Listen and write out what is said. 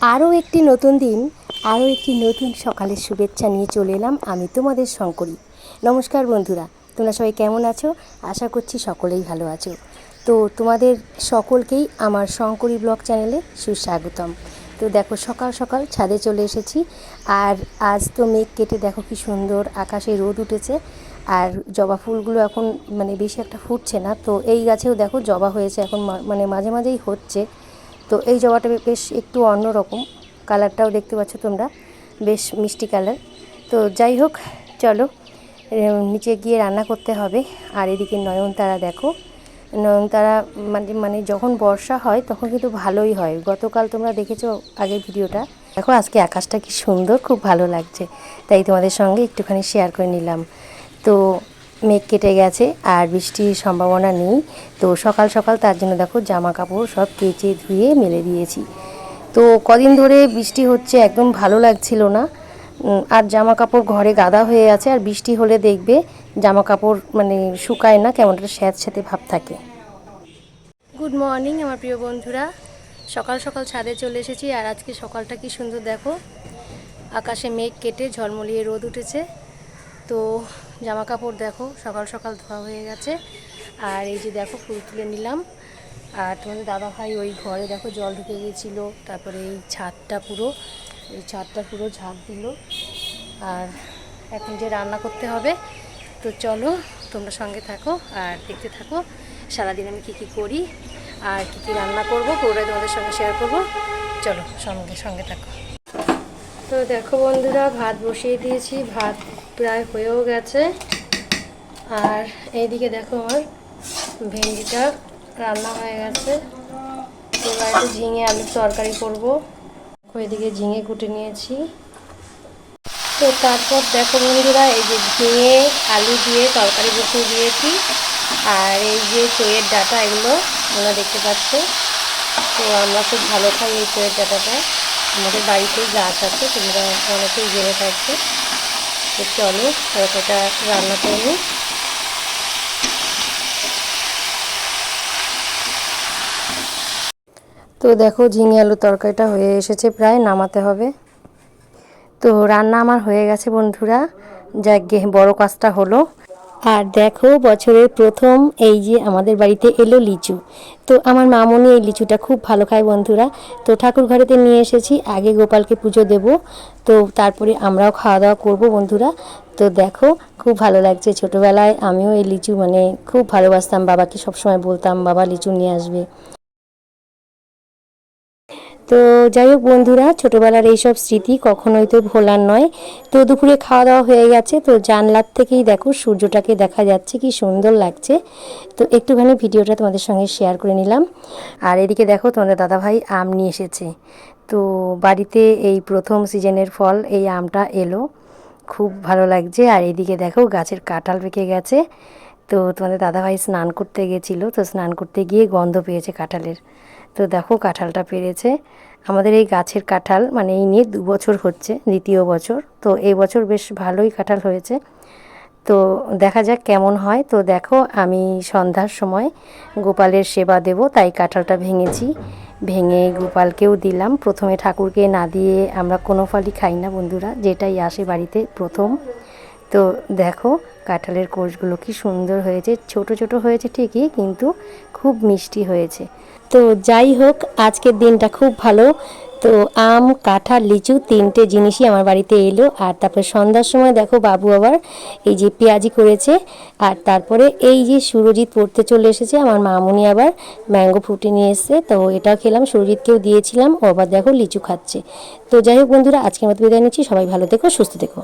আরও একটি নতুন দিন, আরও একটি নতুন সকালের শুভেচ্ছা নিয়ে চলে এলাম আমি তোমাদের শঙ্করী। নমস্কার বন্ধুরা, তোমরা সবাই কেমন আছো? আশা করছি সকলেই ভালো আছো। তো তোমাদের সকলকেই আমার শঙ্করী ব্লগ চ্যানেলে সুস্বাগতম। তো দেখো, সকাল সকাল ছাদে চলে এসেছি আর আজ তো মেঘ কেটে দেখো কি সুন্দর আকাশে রোদ উঠেছে আর জবা ফুলগুলো এখন মানে বেশি একটা ফুটছে না। তো এই গাছেও দেখো জবা হয়েছে, এখন মানে মাঝে মাঝেই হচ্ছে। তো এই জবাটা বেশ একটু অন্যরকম। কালারটাও দেখতে পাচ্ছ তোমরা, বেশ মিষ্টি কালার। তো যাই হোক, চলো নিচে গিয়ে রান্না করতে হবে। আর এদিকে নয়নতারা দেখো, নয়নতারা মানে মানে যখন বর্ষা হয় তখন কিন্তু ভালোই হয়। গতকাল তোমরা দেখেছ আগের ভিডিওটা। দেখো, আজকে আকাশটা কি সুন্দর, খুব ভালো লাগছে। তাই তোমাদের সঙ্গে একটুখানি শেয়ার করে নিলাম। তো মেঘ কেটে গেছে আর বৃষ্টির সম্ভাবনা নেই। তো সকাল সকাল তার জন্য দেখো জামা কাপড় সব কেচে ধুয়ে মেলে দিয়েছি। তো কদিন ধরে বৃষ্টি হচ্ছে, একদম ভালো লাগছিল না। আর জামা কাপড় ঘরে গাদা হয়ে আছে আর বৃষ্টি হলে দেখবে জামা কাপড় মানে শুকায় না, কেমন একটা স্যাঁত স্যাঁতে ভাব থাকে। গুড মর্নিং আমার প্রিয় বন্ধুরা। সকাল সকাল ছাদে চলে এসেছি আর আজকে সকালটা কি সুন্দর দেখো। আকাশে মেঘ কেটে ঝলমলিয়ে রোদ উঠেছে। তো জামা কাপড় দেখো, সকাল সকাল ধোয়া হয়ে গেছে। আর এই যে দেখো, ফুল তুলে নিলাম। আর তোমাদের দাদা ভাই ওই ঘরে দেখো, জল ঢুকে গিয়েছিল তারপরে এই ছাদটা পুরো, এই ছাদটা পুরো ঝাঁপ দিল। আর এখন যে রান্না করতে হবে, তো চলো তোমরা সঙ্গে থাকো আর দেখতে থাকো, সারাদিন আমি কী কী করি আর কী কী রান্না করব, পুরোটাই তোমাদের সঙ্গে শেয়ার করব। চলো সঙ্গে সঙ্গে থাকো। তো দেখো বন্ধুরা, ভাত বসিয়ে দিয়েছি, ভাত প্রায় হয়েও গেছে। আর এইদিকে দেখো আমার ভেন্ডিটা রান্না হয়ে গেছে। এবার একটু ঝিঙে আলুর তরকারি করব। এদিকে ঝিঙে কুটে নিয়েছি। তো তারপর দেখো বন্ধুরা, এই যে ঝিঙে আলু দিয়ে তরকারি বসিয়ে দিয়েছি। আর এই যে চইয়ের ডাটা, এগুলো তোমরা দেখতে পাচ্ছ। তো আমরা খুব ভালো খাই এই চইয়ের ডাটাটা। আমাদের বাড়িতেই গাছ আছে, তোমরা অনেকেই জেনে থাকবে। তো চলো তরকারিটা রান্না করে নিই। তো দেখো, ঝিঙে আলু তরকারিটা হয়ে এসেছে প্রায়, নামাতে হবে। তো রান্না আমার হয়ে গেছে বন্ধুরা। গে, বড় কাজটা হলো। আর দেখো বছরের প্রথম এই যে আমাদের বাড়িতে এলো লিচু। তো আমার মামনি এই লিচুটা খুব ভালো খায় বন্ধুরা। তো ঠাকুর ঘরেতে নিয়ে এসেছি, আগে গোপালকে পুজো দেব। তো তারপরে আমরাও খাওয়া দাওয়া করব বন্ধুরা। তো দেখো খুব ভালো লাগছে ছোটোবেলায় আমিও এই লিচু মানে খুব ভালোবাসতাম, বাবাকে সবসময় বলতাম, বাবা, লিচু নিয়ে আসবে। তো যাই হোক বন্ধুরা, ছোটোবেলার এইসব স্মৃতি কখনোই তো ভোলার নয়। তো দুপুরে খাওয়া দাওয়া হয়ে গেছে, তো জানলার থেকেই দেখো সূর্যটাকে দেখা যাচ্ছে, কি সুন্দর লাগছে। তো একটুখানি ভিডিওটা তোমাদের সঙ্গে শেয়ার করে নিলাম। আর এদিকে দেখো তোমাদের দাদাভাই আম নিয়ে এসেছে। তো বাড়িতে এই প্রথম সিজনের ফল, এই আমটা এলো। খুব ভালো লাগছে। আর এদিকে দেখো গাছের কাঁঠাল পেকে গেছে। তো তোমাদের দাদাভাই স্নান করতে গেছিল, তো স্নান করতে গিয়ে গন্ধ পেয়েছে কাঁঠালের। তো দেখো কাঁঠালটা পেরেছে। আমাদের এই গাছের কাঁঠাল মানে এই নিয়ে দু বছর হচ্ছে, দ্বিতীয় বছর। তো এই বছর বেশ ভালোই কাঁঠাল হয়েছে। তো দেখা যাক কেমন হয়। তো দেখো আমি সন্ধ্যার সময় গোপালের সেবা দেব, তাই কাঁঠালটা ভেঙেছি। ভেঙে গোপালকেও দিলাম। প্রথমে ঠাকুরকে না দিয়ে আমরা কোনো ফলই খাই না বন্ধুরা, যেটাই আসে বাড়িতে প্রথম। তো দেখো, কাঁঠালের কোষগুলো কি সুন্দর হয়েছে। ছোট ছোট হয়েছে ঠিকই, কিন্তু খুব মিষ্টি হয়েছে। তো যাই হোক, আজকের দিনটা খুব ভালো। তো আম, কাঁঠাল, লিচু তিনটে জিনিসই আমার বাড়িতে এলো। আর তারপরে সন্ধ্যার সময় দেখো বাবু আবার এই যে পেঁয়াজি করেছে। আর তারপরে এই যে সুরজিৎ পড়তে চলে এসেছে, আমার মামুনি আবার ম্যাঙ্গো ফ্রুটি নিয়ে এসছে। তো এটাও খেলাম, সুরজিৎকেও দিয়েছিলাম, ও আবার দেখো লিচু খাচ্ছে। তো যাই হোক বন্ধুরা, আজকের মতো বিদায় নিচ্ছি। সবাই ভালো থেকো, সুস্থ থেকো।